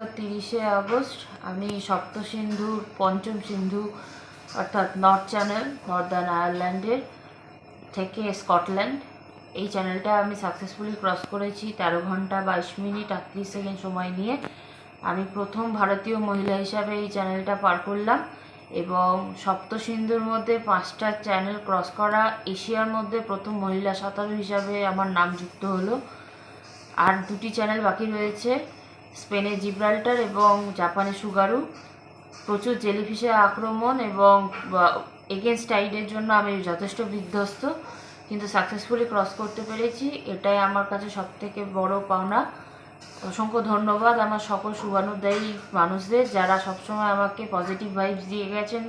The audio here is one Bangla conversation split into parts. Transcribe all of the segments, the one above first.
তিরিশে আগস্ট, আমি সপ্ত সিন্ধুর পঞ্চম সিন্ধু, অর্থাৎ নর্থ চ্যানেল নর্দার্ন আয়ারল্যান্ডের থেকে স্কটল্যান্ড এই চ্যানেলটা আমি সাকসেসফুলি ক্রস করেছি তেরো ঘণ্টা বাইশ মিনিট আটত্রিশ সেকেন্ড সময় নিয়ে। আমি প্রথম ভারতীয় মহিলা হিসাবে এই চ্যানেলটা পার করলাম এবং সপ্ত সিন্ধুর মধ্যে পাঁচটা চ্যানেল ক্রস করা, এশিয়ার মধ্যে প্রথম মহিলা সাঁতারু হিসাবে আমার নাম যুক্ত হলো। আর দুটি চ্যানেল বাকি রয়েছে। স্পেনের জিব্রাল্টার এবং জাপানের সুগারু। প্রচুর জেলিফিশের আক্রমণ এবং এগেনস্ট টাইডের জন্য আমি যথেষ্ট বিধ্বস্ত। কিন্তু সাকসেসফুলি ক্রস করতে পেরেছি। এটাই আমার কাছে সব থেকে বড় পাওনা। অসংখ্য ধন্যবাদ আমার সকল শুভানুদায়ী মানুষদের যারা সবসময় আমাকে পজিটিভ ভাইবস দিয়ে গেছেন,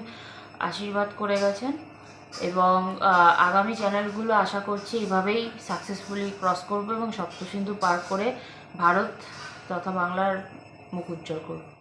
আশীর্বাদ করে গেছেন। এবং আগামী চ্যানেলগুলো আশা করছি এভাবেই সাকসেসফুলি ক্রস করবে এবং সপ্তসিন্ধু পার করে ভারত তথা বাংলার মুখ উজ্জ্বল করবে